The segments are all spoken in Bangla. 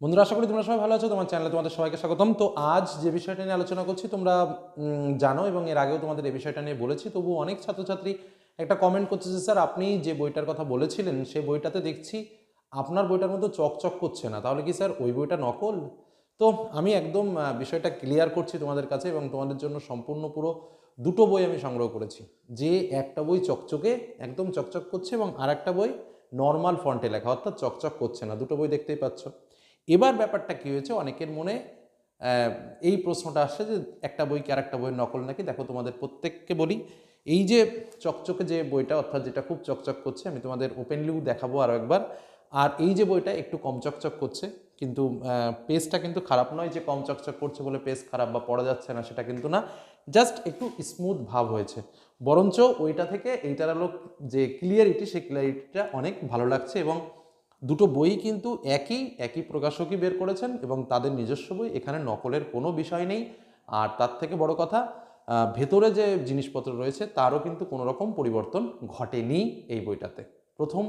বন্ধুরা, আশা করি তোমরা সবাই ভালো আছো, তোমার চ্যানেলে তোমাদের সবাইকে স্বাগতম। তো আজ যে বিষয়টা নিয়ে আলোচনা করছি, তোমরা জানো এবং এর আগেও তোমাদের এই বিষয়টা নিয়ে বলেছি। তবু অনেক ছাত্রছাত্রী একটা কমেন্ট করছে যে, স্যার, আপনি যে বইটার কথা বলেছিলেন সেই বইটাতে দেখছি আপনার বইটার মতো চকচক করছে না। তাহলে কি, স্যার, ওই বইটা নকল? তো আমি একদম বিষয়টা ক্লিয়ার করছি তোমাদের কাছে এবং তোমাদের জন্য সম্পূর্ণ পুরো দুটো বই আমি সংগ্রহ করেছি। যে একটা বই চকচকে, একদম চকচক করছে এবং আর একটা বই নর্মাল ফন্টে লেখা, অর্থাৎ চকচক করছে না। দুটো বই দেখতেই পাচ্ছ। এবার ব্যাপারটা কী হয়েছে? অনেকের মনে এই প্রশ্নটা আসছে যে একটা বই কি আর একটা বইয়ের নকল নাকি? দেখো, তোমাদের প্রত্যেককে বলি, এই যে চকচকে যে বইটা, অর্থাৎ যেটা খুব চকচক করছে, আমি তোমাদের ওপেনলিও দেখাবো আরও একবার। আর এই যে বইটা একটু কম চকচক করছে, কিন্তু পেজটা কিন্তু খারাপ নয় যে কম চকচক করছে বলে পেজ খারাপ বা পড়া যাচ্ছে না, সেটা কিন্তু না। জাস্ট একটু স্মুথ ভাব হয়েছে। বরঞ্চ ওইটা থেকে এইটার আলো যে ক্লিয়ারিটি সেই ক্লিয়ারিটিটা অনেক ভালো লাগছে এবং দুটো বই কিন্তু একই একই প্রকাশকই বের করেছেন এবং তাদের নিজস্ব বই, এখানে নকলের কোনো বিষয় নেই। আর তার থেকে বড় কথা ভেতরে যে জিনিসপত্র রয়েছে, তারও কিন্তু কোনো রকম পরিবর্তন ঘটেনি এই বইটাতে। প্রথম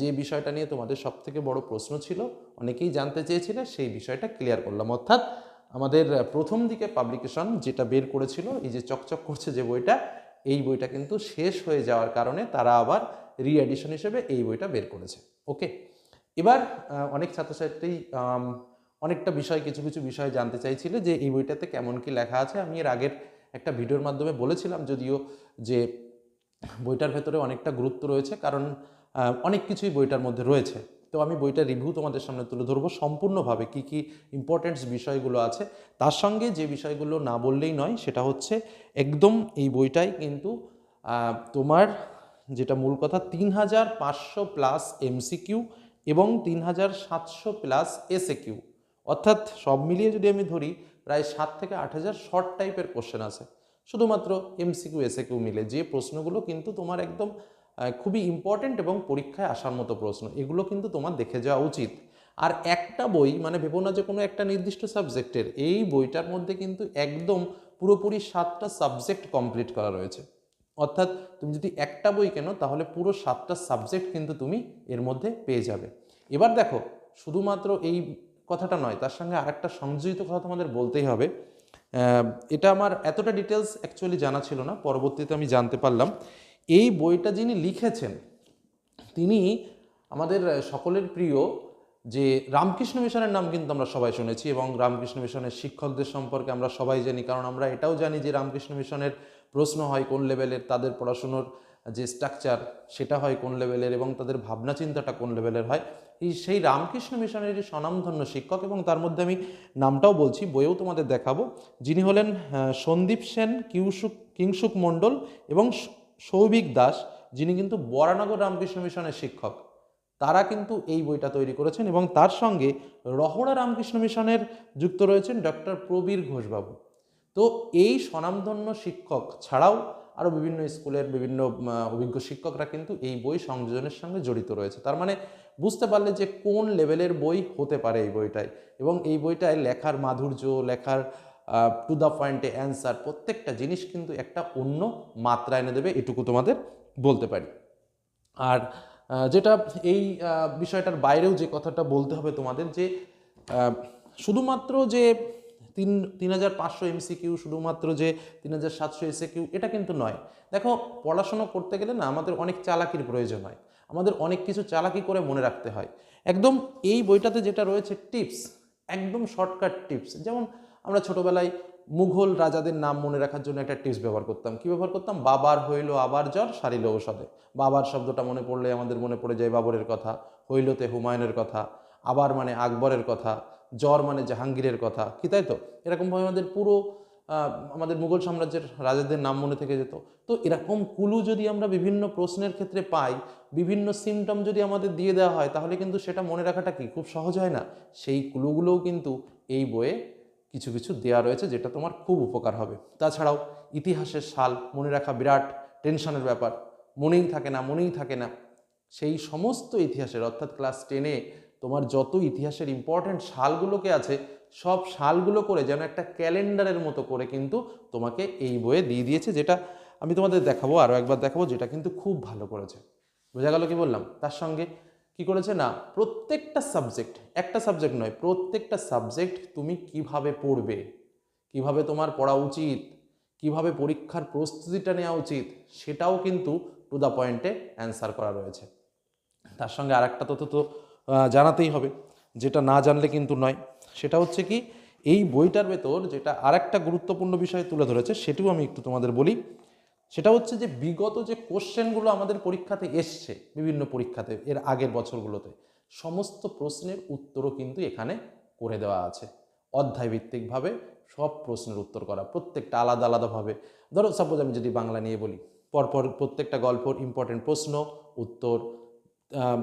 যে বিষয়টা নিয়ে তোমাদের সব থেকে বড় প্রশ্ন ছিল, অনেকেই জানতে চেয়েছিলে, সেই বিষয়টা ক্লিয়ার করলাম। অর্থাৎ আমাদের প্রথম দিকে পাবলিকেশন যেটা বের করেছিল, এই যে চকচক করছে যে বইটা, এই বইটা কিন্তু শেষ হয়ে যাওয়ার কারণে তারা আবার রি এডিশন হিসেবে এই বইটা বের করেছে। ওকে এবার অনেক ছাত্রছাত্রী অনেকটা বিষয়, কিছু কিছু বিষয় জানতে চাইছিল যে এই বইটাতে কেমন কি লেখা আছে। আমি এর আগের একটা ভিডিওর মাধ্যমে বলেছিলাম যদিও যে বইটার ভেতরে অনেকটা গুরুত্ব রয়েছে কারণ অনেক কিছুই বইটার মধ্যে রয়েছে। তো আমি বইটার রিভিউ তোমাদের সামনে তুলে ধরবো সম্পূর্ণভাবে কি কি ইম্পর্টেন্টস বিষয়গুলো আছে। তার সঙ্গে যে বিষয়গুলো না বললেই নয়, সেটা হচ্ছে একদম এই বইটাই কিন্তু তোমার যেটা মূল কথা তিন হাজার পাঁচশো প্লাস এমসিকিউ এবং তিন হাজার সাতশো প্লাস এসএ কিউ অর্থাৎ সব মিলিয়ে যদি আমি ধরি, প্রায় সাত থেকে আট হাজার শর্ট টাইপের কোশ্চেন আছে। শুধুমাত্র এমসিকিউ এসএ কিউ মিলে যে প্রশ্নগুলো কিন্তু তোমার একদম খুবই ইম্পর্ট্যান্ট এবং পরীক্ষায় আসার মতো প্রশ্ন, এগুলো কিন্তু তোমার দেখে যাওয়া উচিত। আর একটা বই মানে ভেবো না যে কোনো একটা নির্দিষ্ট সাবজেক্টের এই বইটার মধ্যে কিন্তু একদম পুরোপুরি সাতটা সাবজেক্ট কমপ্লিট করা রয়েছে। অর্থাৎ তুমি যদি একটা বই কেনো, তাহলে পুরো সাতটা সাবজেক্ট কিন্তু তুমি এর মধ্যে পেয়ে যাবে। এবার দেখো, শুধুমাত্র এই কথাটা নয়, তার সঙ্গে আরেকটা সংযোজিত কথা তোমাদের বলতেই হবে। এটা আমার এতটা ডিটেলস অ্যাকচুয়ালি জানা ছিল না, পরবর্তীতে আমি জানতে পারলাম। এই বইটা যিনি লিখেছেন, তিনি আমাদের সকলের প্রিয় যে রামকৃষ্ণ মিশনের নাম কিন্তু আমরা সবাই শুনেছি এবং রামকৃষ্ণ মিশনের শিক্ষকদের সম্পর্কে আমরা সবাই জানি, কারণ আমরা এটাও জানি যে রামকৃষ্ণ মিশনের প্রশ্ন হয় কোন লেভেলের, তাদের পড়াশুনোর যে স্ট্রাকচার সেটা হয় কোন লেভেলের এবং তাদের ভাবনা চিন্তাটা কোন লেভেলের হয়। এই সেই রামকৃষ্ণ মিশনের স্বনামধন্য শিক্ষক এবং তার মধ্যে আমি নামটাও বলছি, বইয়েও তোমাদের দেখাবো। যিনি হলেন সন্দীপ সেন কিংসুক কিংসুক মণ্ডল এবং সৌভিক দাস, যিনি কিন্তু বরানগর রামকৃষ্ণ মিশনের শিক্ষক। তারা কিন্তু এই বইটা তৈরি করেছেন এবং তার সঙ্গে রহড়া রামকৃষ্ণ মিশনের যুক্ত রয়েছেন ডক্টর প্রবীর ঘোষবাবু। তো এই স্বনামধন্য শিক্ষক ছাড়াও আরও বিভিন্ন স্কুলের বিভিন্ন অভিজ্ঞ শিক্ষকরা কিন্তু এই বই সংযোজনের সঙ্গে জড়িত রয়েছে। তার মানে বুঝতে পারলে যে কোন লেভেলের বই হতে পারে এই বইটায়। এবং এই বইটায় লেখার মাধুর্য, লেখার টু দ্য পয়েন্টে অ্যান্সার প্রত্যেকটা জিনিস কিন্তু একটা অন্য মাত্রা এনে দেবে, এটুকু তোমাদের বলতে পারি। আর যেটা এই বিষয়টার বাইরেও যে কথাটা বলতে হবে তোমাদের যে শুধুমাত্র যে তিন তিন হাজার পাঁচশো এমসিকিউ শুধুমাত্র যে তিন হাজার সাতশো এসে কিউ এটা কিন্তু নয়। দেখো, পড়াশোনা করতে গেলে না আমাদের অনেক চালাকির প্রয়োজন হয়। আমাদের অনেক কিছু চালাকি করে মনে রাখতে হয়। একদম এই বইটাতে যেটা রয়েছে টিপস, একদম শর্টকাট টিপস। যেমন আমরা ছোটোবেলায় মুঘল রাজাদের নাম মনে রাখার জন্য একটা টিপস ব্যবহার করতাম। কি ব্যবহার করতাম? বাবার হইল আবার জ্বর, সারিল ঔষধে। বাবার শব্দটা মনে পড়লে আমাদের মনে পড়ে যায় বাবরের কথা, হইলতে হুমায়ুনের কথা, আবার মানে আকবরের কথা। জ্বর মানে জাহাঙ্গীরের কথা। কি তাই তো? এরকমভাবে আমাদের পুরো আমাদের মুঘল সাম্রাজ্যের রাজাদের নাম মনে থেকে যেত। তো এরকম কুলু যদি আমরা বিভিন্ন প্রশ্নের ক্ষেত্রে পাই, বিভিন্ন সিমটম যদি আমাদের দিয়ে দেওয়া হয়, তাহলে কিন্তু সেটা মনে রাখাটা কি? খুব সহজ হয় না? সেই কুলুগুলোও কিন্তু এই বইয়ে কিছু কিছু দেওয়া রয়েছে যেটা তোমার খুব উপকার হবে। তাছাড়াও ইতিহাসের সাল, মনে রাখা বিরাট টেনশনের ব্যাপার। মনেই থাকে না, মনেই থাকে না। সেই সমস্ত ইতিহাসের, অর্থাৎ ক্লাস টেনে তোমার যত ইতিহাসের ইম্পর্ট্যান্ট সালগুলোকে আছে, সব সালগুলো করে যেন একটা ক্যালেন্ডারের মতো করে কিন্তু তোমাকে এই বইয়ে দিয়ে দিয়েছে, যেটা আমি তোমাদের দেখাবো আরও একবার দেখাবো, যেটা কিন্তু খুব ভালো করেছে। বোঝা গেল কি বললাম? তার সঙ্গে কি করেছে? না, প্রত্যেকটা সাবজেক্ট একটা সাবজেক্ট নয়, প্রত্যেকটা সাবজেক্ট তুমি কীভাবে পড়বে? কীভাবে তোমার পড়া উচিত? কীভাবে পরীক্ষার প্রস্তুতিটা নেওয়া উচিত? সেটাও কিন্তু টু দ্য পয়েন্টে অ্যান্সার করা রয়েছে। তার সঙ্গে আর একটা তথ্য তো জানাতেই হবে। যেটা না জানলে কিন্তু নয়। সেটা হচ্ছে কি, এই বইটার ভেতর যেটা আরেকটা গুরুত্বপূর্ণ বিষয় তুলে ধরেছে, সেটিও আমি একটু তোমাদের বলি। সেটা হচ্ছে যে, বিগত যে কোশ্চেনগুলো আমাদের পরীক্ষাতে এসছে, বিভিন্ন পরীক্ষাতে, এর আগের বছরগুলোতে, সমস্ত প্রশ্নের উত্তরও কিন্তু এখানে করে দেওয়া আছে। অধ্যায়ভিত্তিকভাবে সব প্রশ্নের উত্তর করা, প্রত্যেকটা আলাদা আলাদাভাবে। ধরো সাপোজ আমি যদি বাংলা নিয়ে বলি, পরপর প্রত্যেকটা গল্পর ইম্পর্টেন্ট প্রশ্ন, উত্তর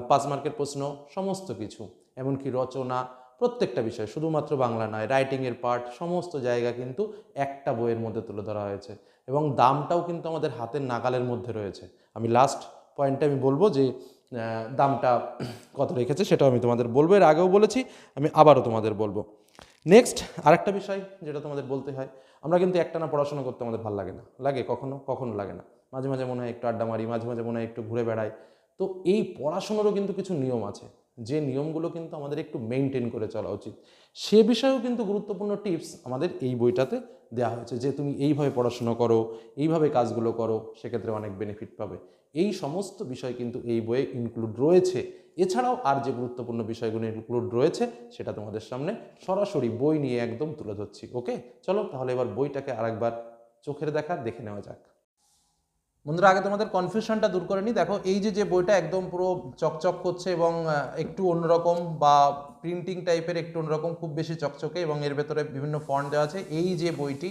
পাঁচ মার্কের প্রশ্ন, সমস্ত কিছু, এমনকি রচনা, প্রত্যেকটা বিষয়, শুধুমাত্র বাংলা নয় রাইটিংয়ের পার্ট সমস্ত জায়গা কিন্তু একটা বইয়ের মধ্যে তুলে ধরা হয়েছে। এবং দামটাও কিন্তু আমাদের হাতের নাগালের মধ্যে রয়েছে। আমি লাস্ট পয়েন্টে আমি বলব যে দামটা কত রেখেছে সেটাও আমি তোমাদের বলব। এর আগেও বলেছি, আমি আবারও তোমাদের বলব। নেক্সট আরেকটা বিষয় যেটা তোমাদের বলতে হয়, আমরা কিন্তু একটানা পড়াশোনা করতে আমাদের ভালো লাগে না। লাগে কখনো? কখনো লাগে না। মাঝে মাঝে মনে হয় একটু আড্ডা মারি, মাঝে মাঝে মনে হয় একটু ঘুরে বেড়াই। তো এই পড়াশোনারও কিন্তু কিছু নিয়ম আছে। যে নিয়মগুলো কিন্তু আমাদের একটু মেনটেন করে চলা উচিত। সে বিষয়েও কিন্তু গুরুত্বপূর্ণ টিপস আমাদের এই বইটাতে দেওয়া হয়েছে যে তুমি এইভাবে পড়াশোনা করো, এইভাবে কাজগুলো করো, সেক্ষেত্রে অনেক বেনিফিট পাবে। এই সমস্ত বিষয় কিন্তু এই বইয়ে ইনক্লুড রয়েছে। এছাড়াও আর যে গুরুত্বপূর্ণ বিষয়গুলো ইনক্লুড রয়েছে, সেটা তোমাদের সামনে সরাসরি বই নিয়ে একদম তুলে ধরছি ওকে চলো তাহলে এবার বইটাকে আরেকবার চোখের দেখা দেখে নেওয়া যাক। বন্ধুরা, আগে তোমাদের কনফিউশনটা দূর করে নিই। দেখো, এই যে যে বইটা একদম পুরো চকচক করছে এবং একটু অন্যরকম বা প্রিন্টিং টাইপের একটু অন্যরকম, খুব বেশি চকচকে এবং এর ভেতরে বিভিন্ন ফন্ট দেওয়া আছে। এই যে বইটি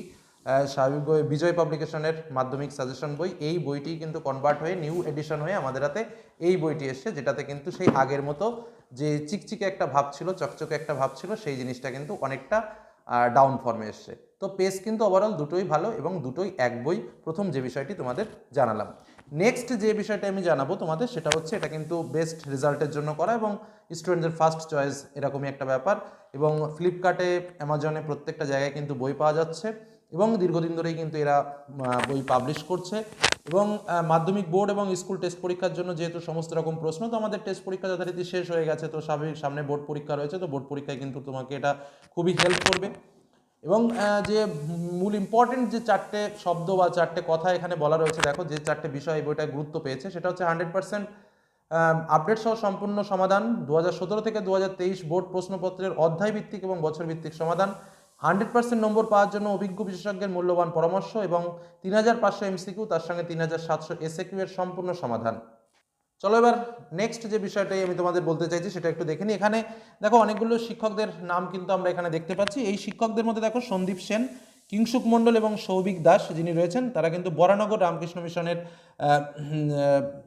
স্বাভাবিক বিজয় পাবলিকেশনের মাধ্যমিক সাজেশন বই, এই বইটি কিন্তু কনভার্ট হয়ে নিউ এডিশন হয়ে আমাদের হাতে এই বইটি এসছে, যেটাতে কিন্তু সেই আগের মতো যে চিকচিকে একটা ভাব ছিল, চকচকে একটা ভাব ছিল, সেই জিনিসটা কিন্তু অনেকটা ডাউন ফর্মে এসছে। তো পেজ কিন্তু ওভারঅল দুটোই ভালো এবং দুটোই এক বই। প্রথম যে বিষয়টি তোমাদের জানালাম। নেক্সট যে বিষয়টা আমি জানাব তোমাদের, সেটা হচ্ছে এটা কিন্তু বেস্ট রেজাল্টের জন্য করা এবং স্টুডেন্টদের ফার্স্ট চয়েস এরকমই একটা ব্যাপার এবং ফ্লিপকার্টে অ্যামাজনে প্রত্যেকটা জায়গায় কিন্তু বই পাওয়া যাচ্ছে এবং দীর্ঘদিন ধরেই কিন্তু এরা বই পাবলিশ করছে। এবং মাধ্যমিক বোর্ড এবং স্কুল টেস্ট পরীক্ষার জন্য যেহেতু সমস্ত রকম প্রশ্ন, তো আমাদের টেস্ট পরীক্ষা যথারীতি শেষ হয়ে গেছে। তো স্বাভাবিক সামনে বোর্ড পরীক্ষা রয়েছে, তো বোর্ড পরীক্ষায় কিন্তু তোমাকে এটা খুবই হেল্প করবে। এবং যে মূল ইম্পর্টেন্ট যে চারটে শব্দ বা চারটে কথা এখানে বলা রয়েছে, দেখো যে চারটে বিষয় এই বইটা গুরুত্ব পেয়েছে, সেটা হচ্ছে হান্ড্রেড পার্সেন্ট আপডেট সহ সম্পূর্ণ সমাধান দু হাজার সতেরো থেকে দু হাজার তেইশ বোর্ড প্রশ্নপত্রের অধ্যায় ভিত্তিক এবং বছর ভিত্তিক সমাধান হান্ড্রেড পার্সেন্ট নম্বর পাওয়ার জন্য অভিজ্ঞ বিশেষজ্ঞের মূল্যবান পরামর্শ এবং তিন হাজার পাঁচশো এমসিকিউ তার সঙ্গে তিন হাজার সাতশো এসএকিউ এর সম্পূর্ণ সমাধান। চলো এবার নেক্সট যে বিষয়টাই আমি তোমাদের বলতে চাইছি, সেটা একটু দেখে নিই। এখানে দেখো অনেকগুলো শিক্ষকদের নাম কিন্তু আমরা এখানে দেখতে পাচ্ছি। এই শিক্ষকদের মধ্যে দেখো সন্দীপ সেন, কিংসুক মণ্ডল এবং সৌভিক দাস যিনি রয়েছেন, তারা কিন্তু বরানগর রামকৃষ্ণ মিশনের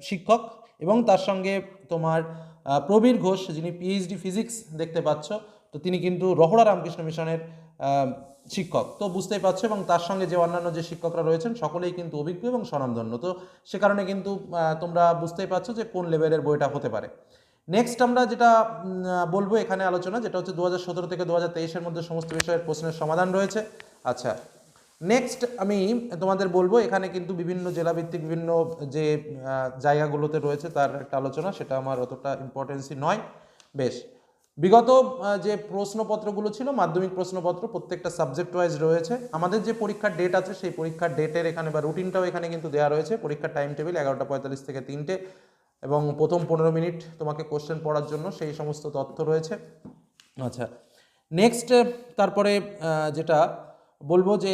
শিক্ষক এবং তার সঙ্গে তোমার প্রবীর ঘোষ যিনি পিএইচডি ফিজিক্স দেখতে পাচ্ছ, তো তিনি কিন্তু রহড়া রামকৃষ্ণ মিশনের শিক্ষক। তো বুঝতেই পারছ এবং তার সঙ্গে যে অন্যান্য যে শিক্ষকরা রয়েছেন, সকলেই কিন্তু অভিজ্ঞ এবং স্বনামধন্য। তো সে কারণে কিন্তু তোমরা বুঝতেই পারছ যে কোন লেভেলের বইটা হতে পারে। নেক্সট আমরা যেটা বলব এখানে আলোচনা, যেটা হচ্ছে দু থেকে দু হাজার মধ্যে সমস্ত বিষয়ের প্রশ্নের সমাধান রয়েছে। আচ্ছা নেক্সট আমি তোমাদের বলব, এখানে কিন্তু বিভিন্ন জেলাভিত্তিক বিভিন্ন যে জায়গাগুলোতে রয়েছে তার একটা আলোচনা, সেটা আমার অতটা ইম্পর্টেন্সই নয়। বেশ বিগত যে প্রশ্নপত্রগুলো ছিল, মাধ্যমিক প্রশ্নপত্র, প্রত্যেকটা সাবজেক্ট ওয়াইজ রয়েছে। আমাদের যে পরীক্ষার ডেট আছে, সেই পরীক্ষার ডেটের এখানে বা রুটিনটাও এখানে কিন্তু দেওয়া রয়েছে। পরীক্ষার টাইম টেবিল এগারোটা পঁয়তাল্লিশ থেকে তিনটে এবং প্রথম পনেরো মিনিট তোমাকে কোশ্চেন পড়ার জন্য সেই সমস্ত তথ্য রয়েছে। আচ্ছা নেক্সট তারপরে যেটা বলব যে,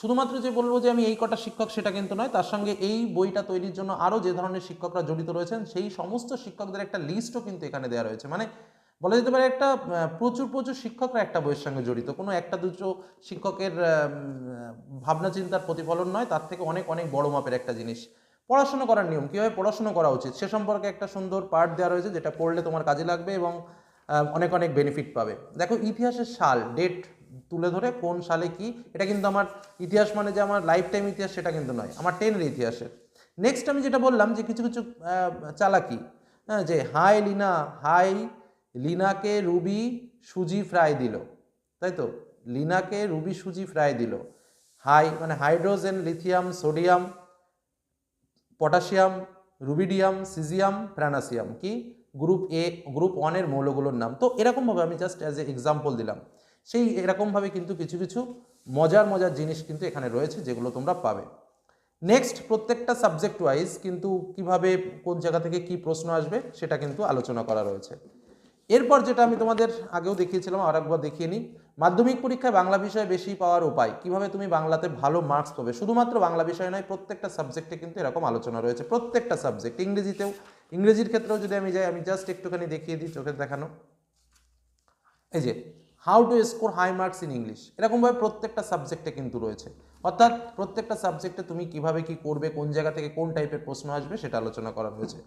শুধুমাত্র যে বলব যে আমি এই কটা শিক্ষক সেটা কিন্তু নয়, তার সঙ্গে এই বইটা তৈরির জন্য আরও যে ধরনের শিক্ষকরা জড়িত রয়েছেন, সেই সমস্ত শিক্ষকদের একটা লিস্টও কিন্তু এখানে দেওয়া রয়েছে। মানে বলা যেতে পারে একটা প্রচুর প্রচুর শিক্ষকরা একটা বইয়ের সঙ্গে জড়িত। কোনো একটা, দুটো শিক্ষকের ভাবনা, চিন্তার প্রতিফলন নয়, তার থেকে অনেক অনেক বড় মাপের একটা জিনিস। পড়াশোনা করার নিয়ম, কীভাবে পড়াশোনা করা উচিত, সে সম্পর্কে একটা সুন্দর পার্ট দেওয়া রয়েছে, যেটা পড়লে তোমার কাজে লাগবে এবং অনেক অনেক বেনিফিট পাবে। দেখো, ইতিহাসের সাল ডেট তুলে ধরে কোন সালে কি, এটা কিন্তু আমার ইতিহাস মানে যে আমার লাইফ টাইম ইতিহাস, সেটা কিন্তু নয়, আমার টেনের ইতিহাসের। নেক্সট আমি যেটা বললাম যে কিছু কিছু চালাকি হ্যাঁ যে হাই লিনা হাই লিনাকে রুবি সুজি ফ্রাই দিল। তাই তো? লিনাকে রুবি সুজি ফ্রাই দিল। হাই মানে hydrogen, lithium, sodium, potassium, rubidium, caesium francium কি? গ্রুপ এ, গ্রুপ ওয়ানের মৌলগুলোর নাম। তো এরকমভাবে আমি জাস্ট অ্যাজ এ এক্সাম্পল দিলাম। সেই এরকমভাবে কিন্তু কিছু কিছু মজার মজার জিনিস কিন্তু এখানে রয়েছে যেগুলো তোমরা পাবে। নেক্সট প্রত্যেকটা সাবজেক্ট ওয়াইজ কিন্তু কীভাবে, কোন জায়গা থেকে কি প্রশ্ন আসবে সেটা কিন্তু আলোচনা করা রয়েছে। এরপর যেটা আমি তোমাদের আগেও দেখিয়েছিলাম, আর একবার দেখিয়ে নিই। মাধ্যমিক পরীক্ষায় বাংলা বিষয়ে বেশি পাওয়ার উপায়, কীভাবে তুমি বাংলাতে ভালো মার্কস পাবে? শুধুমাত্র বাংলা বিষয় নয়, প্রত্যেকটা সাবজেক্টে কিন্তু এরকম আলোচনা রয়েছে, প্রত্যেকটা সাবজেক্ট ইংরেজিতেও। ইংরেজির ক্ষেত্রেও যদি আমি যাই, আমি জাস্ট একটুখানি দেখিয়ে দিই চোখে দেখানো। এই যে how to score high marks in English এরকমভাবে প্রত্যেকটা সাবজেক্টে কিন্তু রয়েছে। অর্থাৎ প্রত্যেকটা সাবজেক্টে তুমি কীভাবে কি করবে, কোন জায়গা থেকে কোন টাইপের প্রশ্ন আসবে, সেটা আলোচনা করা হয়েছে।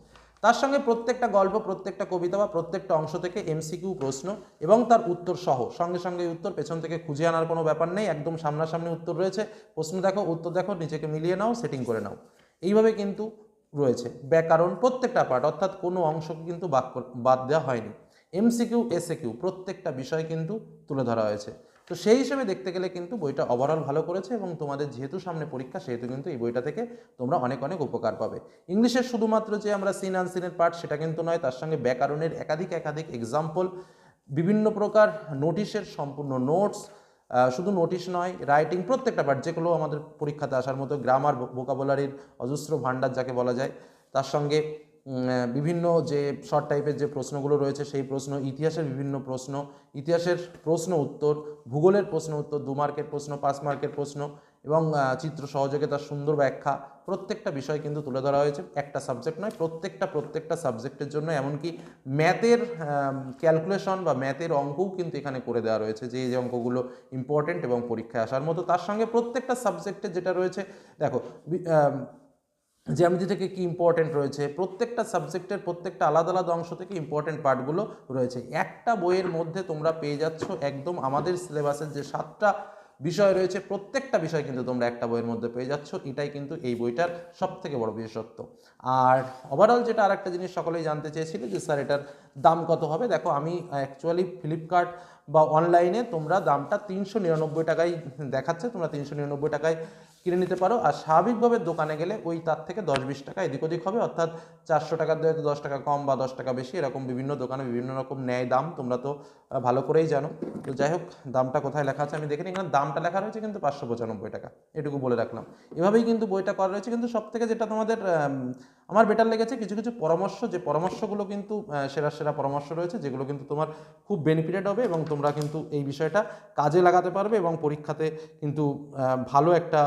তার সঙ্গে প্রত্যেকটা গল্প, প্রত্যেকটা কবিতা বা প্রত্যেকটা অংশ থেকে এমসিকিউ প্রশ্ন এবং তার উত্তর সহ। সঙ্গে সঙ্গে উত্তর পেছন থেকে খুঁজে আনার কোনো ব্যাপার নেই, একদম সামনাসামনি উত্তর রয়েছে। প্রশ্ন দেখো, উত্তর দেখো, নিজেকে মিলিয়ে নাও, সেটিং করে নাও। এইভাবে কিন্তু রয়েছে। ব্যাকরণ প্রত্যেকটা পার্ট অর্থাৎ কোনো অংশকে কিন্তু বাদ বাদ দেওয়া হয়নি। এমসিকিউ এসএকিউ প্রত্যেকটা বিষয় কিন্তু তুলে ধরা হয়েছে। তো সেই হিসেবে দেখতে গেলে কিন্তু বইটা ওভারঅল ভালো করেছে এবং তোমাদের যেহেতু সামনে পরীক্ষা, সেহেতু কিন্তু এই বইটা থেকে তোমরা অনেক অনেক উপকার পাবে। ইংলিশের শুধুমাত্র যে আমরা সিন আনসিনের পার্ট সেটা কিন্তু নয়, তার সঙ্গে ব্যাকরণের একাধিক একাধিক এক্সাম্পল বিভিন্ন প্রকার নোটিশের সম্পূর্ণ নোটস শুধু নোটিশ নয় রাইটিং প্রত্যেকটা পার্ট যেগুলো আমাদের পরীক্ষাতে আসার মতো গ্রামার ভোকাবুলারির অজস্র ভাণ্ডার যাকে বলা যায়, তার সঙ্গে বিভিন্ন যে শর্ট টাইপের যে প্রশ্নগুলো রয়েছে, সেই প্রশ্ন, ইতিহাসের বিভিন্ন প্রশ্ন, ইতিহাসের প্রশ্ন উত্তর, ভূগোলের প্রশ্ন উত্তর, দু মার্কের প্রশ্ন, পাঁচ মার্কের প্রশ্ন এবং চিত্র সহযোগে তার সুন্দর ব্যাখ্যা, প্রত্যেকটা বিষয় কিন্তু তুলে ধরা হয়েছে। একটা সাবজেক্ট নয়, প্রত্যেকটা প্রত্যেকটা সাবজেক্টের জন্য, এমনকি ম্যাথের ক্যালকুলেশন বা ম্যাথের অঙ্কও কিন্তু এখানে করে দেওয়া রয়েছে যে যে অঙ্কগুলো ইম্পর্টেন্ট এবং পরীক্ষায় আসার মতো। তার সঙ্গে প্রত্যেকটা সাবজেক্টে যেটা রয়েছে, দেখো জ্যামিতি থেকে কি ইম্পর্টেন্ট রয়েছে? প্রত্যেকটা সাবজেক্টের প্রত্যেকটা আলাদা আলাদা অংশ থেকে ইম্পর্টেন্ট পার্টগুলো রয়েছে। একটা বইয়ের মধ্যে তোমরা পেয়ে যাচ্ছ একদম আমাদের সিলেবাসের যে সাতটা বিষয় রয়েছে, প্রত্যেকটা বিষয় কিন্তু তোমরা একটা বইয়ের মধ্যে পেয়ে যাচ্ছ। এটাই কিন্তু এই বইটার সব থেকে বড় বিশেষত্ব। আর ওভারঅল যেটা আরেকটা জিনিস সকলেই জানতে চেয়েছিলে যে, স্যার, এটার দাম কত হবে? দেখো, আমি অ্যাকচুয়ালি ফ্লিপকার্ট বা অনলাইনে তোমরা দামটা তিনশো নিরানব্বই টাকায় দেখাচ্ছে। তোমরা তিনশো নিরানব্বই টাকায় কিনে নিতে পারো। আর স্বাভাবিকভাবে দোকানে গেলে ওই তার থেকে দশ বিশ টাকা এদিক ওদিক হবে। অর্থাৎ চারশো টাকার হয়তো দশ টাকা কম বা দশ টাকা বেশি, এরকম বিভিন্ন দোকানে বিভিন্ন রকম ন্যায় দাম, তোমরা তো ভালো করেই জানো। তো যাই হোক, দামটা কোথায় লেখা আছে আমি দেখিনি এখানে দামটা লেখা রয়েছে কিন্তু পাঁচশো পঁচানব্বই টাকা, এটুকু বলে রাখলাম। এভাবেই কিন্তু বইটা করা রয়েছে। কিন্তু সব থেকে যেটা তোমাদের আমার বেটার লেগেছে কিছু কিছু পরামর্শ, যে পরামর্শগুলো কিন্তু সেরা সেরা পরামর্শ রয়েছে, যেগুলো কিন্তু তোমার খুব বেনিফিটেড হবে এবং তোমরা কিন্তু এই বিষয়টা কাজে লাগাতে পারবে এবং পরীক্ষাতে কিন্তু ভালো একটা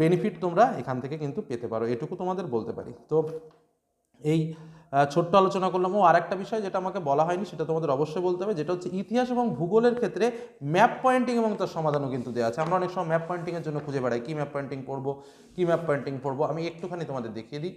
বেনিফিট তোমরা এখান থেকে কিন্তু পেতে পারো। এটুকু তোমাদের বলতে পারি। তো এই ছোট্ট আলোচনা করলাম। ও আরেকটা বিষয় যেটা আমাকে বলা হয়নি, সেটা তোমাদের অবশ্যই বলতে হবে, যেটা হচ্ছে ইতিহাস এবং ভূগোলের ক্ষেত্রে ম্যাপ পয়েন্টিং এবং তার সমাধানও কিন্তু দেওয়া আছে। আমরা অনেক সময় ম্যাপ পয়েন্টিংয়ের জন্য খুঁজে বেড়াই। কী ম্যাপ পয়েন্টিং পড়ব কী ম্যাপ পয়েন্টিং পড়ব আমি একটুখানি তোমাদের দেখিয়ে দিই।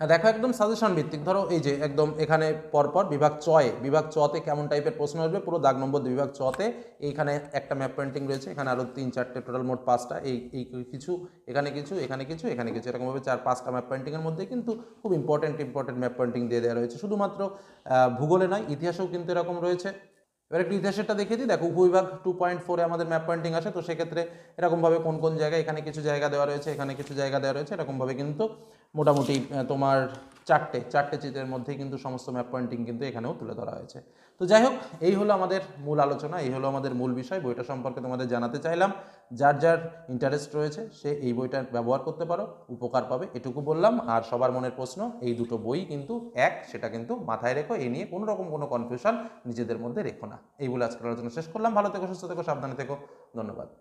দেখো একদম সাজেশন ভিত্তিক। ধরো এই যে একদম এখানে পরপর বিভাগ চয়ে বিভাগ চতে কেমন টাইপের প্রশ্ন আসবে? পুরো দাগ নম্বর বিভাগ চতে এইখানে একটা ম্যাপ পেন্টিং রয়েছে, এখানে আরও তিন, চারটে টোটাল মোট পাঁচটা, এই এই কিছু, এখানে কিছু এখানে কিছু এখানে কিছু এরকমভাবে চার, পাঁচটা ম্যাপ পেন্টিংয়ের মধ্যে কিন্তু খুব ইম্পর্টেন্ট ইম্পর্টেন্ট ম্যাপ পেন্টিং দিয়ে দেওয়া রয়েছে। শুধুমাত্র ভূগোলে নয়, ইতিহাসেও কিন্তু এরকম রয়েছে। এবার একটু ইতিহাসেরটা দেখিয়ে দিই। দেখো উপবিভাগ টু পয়েন্ট ফোরে আমাদের ম্যাপ পয়েন্টিং আসে তো সেক্ষেত্রে এরকমভাবে কোন কোন জায়গায় এখানে কিছু জায়গা দেওয়া রয়েছে, এখানে কিছু জায়গা দেওয়া রয়েছে, এরকমভাবে কিন্তু মোটামুটি তোমার চারটে চারটে চিত্রের মধ্যেই কিন্তু সমস্ত ম্যাপ পয়েন্টিং কিন্তু এখানেও তুলে ধরা হয়েছে। তো যাই হোক, এই হলো আমাদের মূল আলোচনা, এই হলো আমাদের মূল বিষয়। বইটা সম্পর্কে তোমাদের জানাতে চাইলাম, যার যার ইন্টারেস্ট রয়েছে, সে এই বইটা ব্যবহার করতে পারো, উপকার পাবে, এটুকু বললাম। আর সবার মনের প্রশ্ন, এই দুটো বই কিন্তু এক, সেটা কিন্তু মাথায় রেখো এই নিয়ে কোনো রকম কোনো কনফিউশন নিজেদের মধ্যে রেখো না। এই বলে আজকের আলোচনা শেষ করলাম। ভালো থেকো, সুস্থ থেকো, সাবধানে থেকো। ধন্যবাদ।